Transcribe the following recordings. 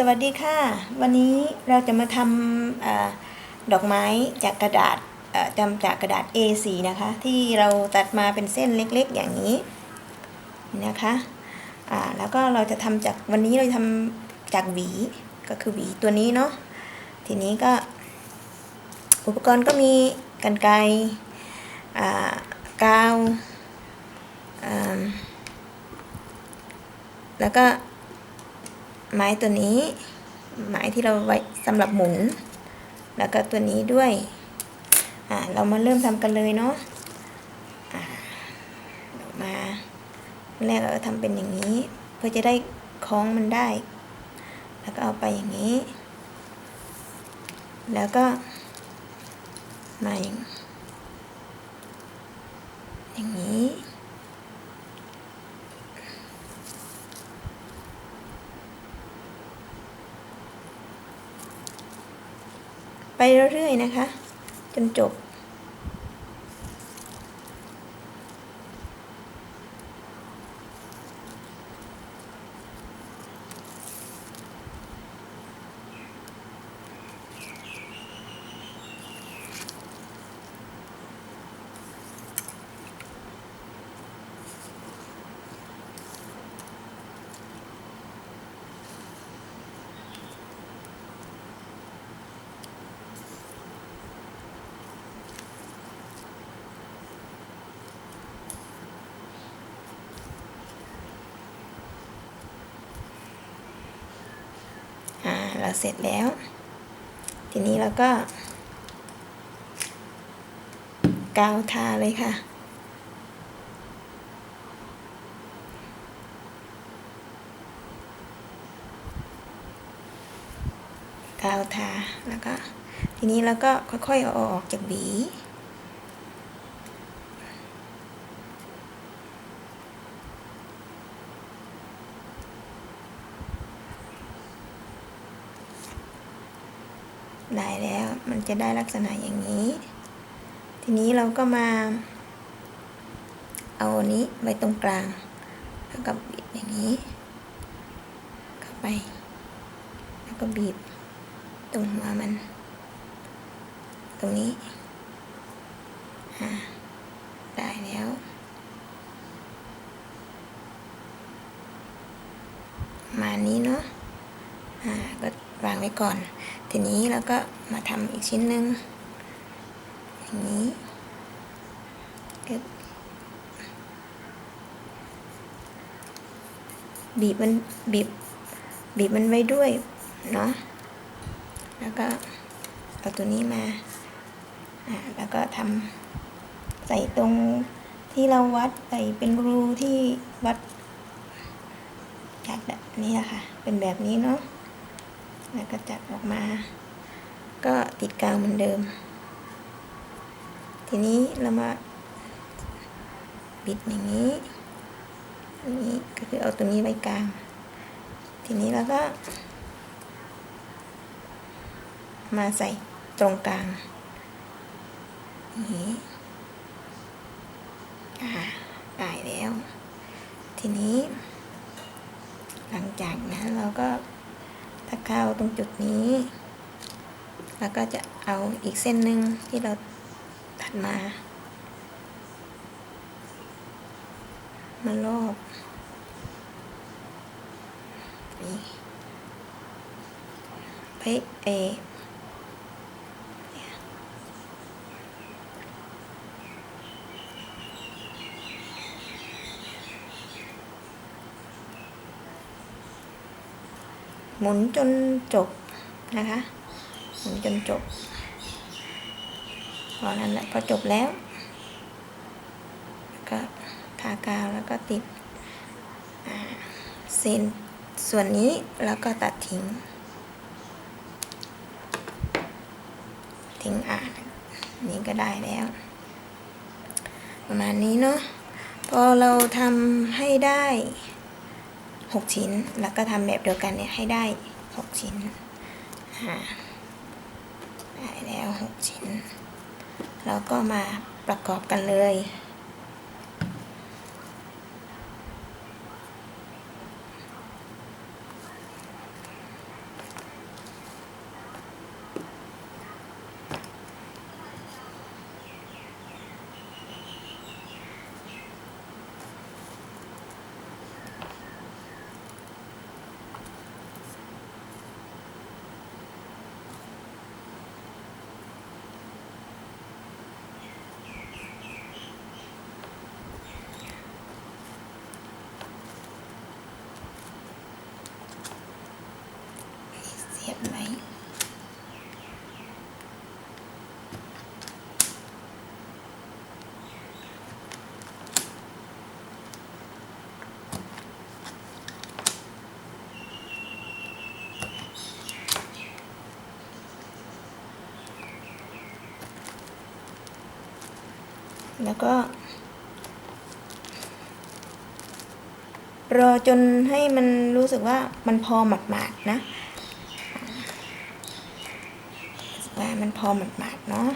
สวัสดีค่ะ วันนี้เราจะมาทำอดอกไม้จากกระดาษจำจากกระดาษ A4 นะคะ ที่เราตัดมาเป็นเส้นเล็กๆอย่างนี้นะคะแล้วก็เราจะทำจากวันนี้เราทำจากหวีก็คือหวีตัวนี้เนาะทีนี้ก็ อุปกรณ์ก็มีกันไกกาวแล้วก็ ไม้ตัวนี้ ไม้ที่เราไว้สำหรับหมุน แล้วก็ตัวนี้ด้วยอ่าเรามาเริ่มทำกันเลยเนาะอ่ามาแรกเราก็ทำเป็นอย่างนี้ เพื่อจะได้คล้องมันได้ แล้วก็เอาไปอย่างนี้ แล้วก็มาอย่างอย่างนี้ ไปเรื่อยๆนะคะ จนจบ อ่า เราเสร็จแล้ว ทีนี้เราก็กาวทาเลยค่ะ กาวทาแล้วก็ ทีนี้เราก็ค่อยๆเอาออกจากหวี ได้แล้วมันจะได้ลักษณะอย่างนี้ ทีนี้เราก็มา เอาอันนี้ไว้ตรงกลาง แล้วก็บีบอย่างนี้ เข้าไป แล้วก็บีบตรงหัวมัน ตรงนี้ได้แล้ว มานี้เนาะอ่าก็วางไว้ก่อน ทีนี้เราก็มาทำอีกชิ้นหนึ่งอย่างนี้บีบมันบีบบีบมันไว้ด้วยเนาะแล้วก็เอาตัวนี้มาอ่าแล้วก็ทำใส่ตรงที่เราวัดใส่เป็นรูที่วัดจากแบบนี้แหละค่ะเป็นแบบนี้เนาะ แล้วก็จัดออกมา ก็ติดกาวเหมือนเดิม ทีนี้เรามาบิดอย่างนี้อันนี้ก็คือเอาตัวนี้ไว้กลาง ทีนี้เราก็ มาใส่ตรงกลางอย่างนี้อ่าได้แล้ว ทีนี้ หลังจากนั้นเราก็ ถ้าเข้าตรงจุดนี้ แล้วก็จะเอาอีกเส้นหนึ่งที่เราตัดมา มาลอกนี่ไปเอ หมุนจนจบนะคะ หมุนจนจบพอนั้นแหละพอจบแล้วก็ทากาวแล้วก็ติดเส้นส่วนนี้แล้วก็ตัดทิ้ง ทิ้งอ่านนี้ก็ได้แล้ว ประมาณนี้เนาะพอเราทำให้ได้ หกชิ้น แล้วก็ทำแบบเดียวกันเนี่ยให้ได้หกชิ้นอ่าได้แล้วหกชิ้น แล้วก็มาประกอบกันเลย แล้วก็ รอจนให้มันรู้สึกว่ามันพอหมาดๆนะว่ามันพอหมาดๆเนาะ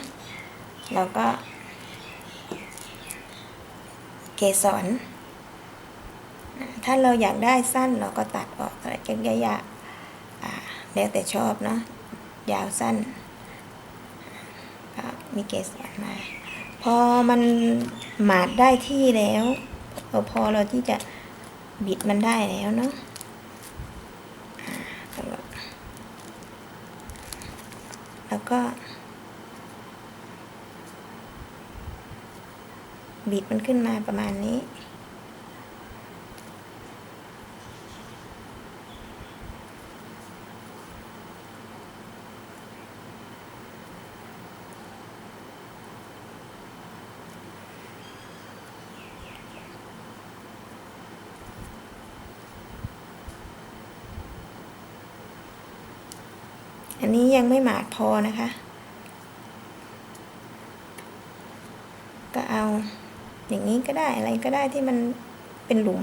แล้วก็ เกสรถ้าเราอยากได้สั้นเราก็ตัดออกอะไรกันยะแล้วแต่ชอบเนาะยาวสั้นก็มีเกสรมา พอมันหมาดได้ที่แล้วเราพอเราที่จะบิดมันได้แล้วเนาะแล้วก็ บิดมันขึ้นมาประมาณนี้ ยังไม่หมาดพอนะคะ ก็เอาอย่างนี้ก็ได้อะไรก็ได้ที่มันเป็นหลุม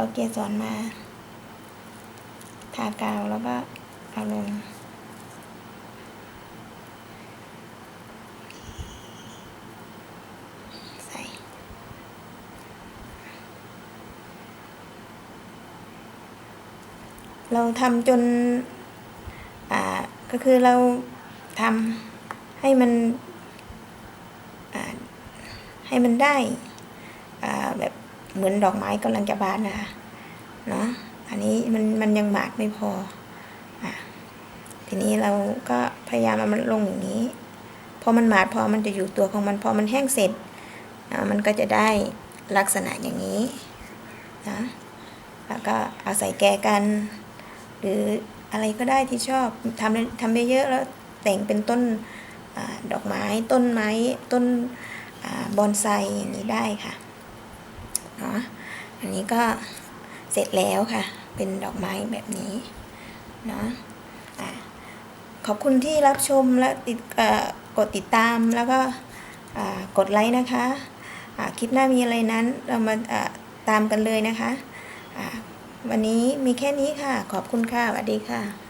เอาเกสรมาทากาวแล้วก็เอาลง ใส่ เราทำจน อ่า ก็คือเราทำให้มันอ่าให้มันได้ เหมือนดอกไม้กำลังจะบานนะคะเนาะอันนี้มันมันยังหมากไม่พออะทีนี้เราก็พยายามเอามันลงอย่างนี้พอมันหมาดพอมันจะอยู่ตัวของมันพอมันแห้งเสร็จอ่ามันก็จะได้ลักษณะอย่างนี้นะแล้วก็เอาใส่แกกัน หรืออะไรก็ได้ที่ชอบทำทำเยอะๆแล้วแต่งเป็นต้นอดอกไม้ต้นไม้ต้นอบอนไซอย่างนี้ได้ค่ะ อันนี้ก็เสร็จแล้วค่ะ เป็นดอกไม้แบบนี้เนาะอะขอบคุณที่รับชมและติดกดติดตามแล้วก็กดไลค์นะคะคลิปหน้ามีอะไรนั้นเรามาตามกันเลยนะคะ วันนี้มีแค่นี้ค่ะ ขอบคุณค่ะสวัสดีค่ะ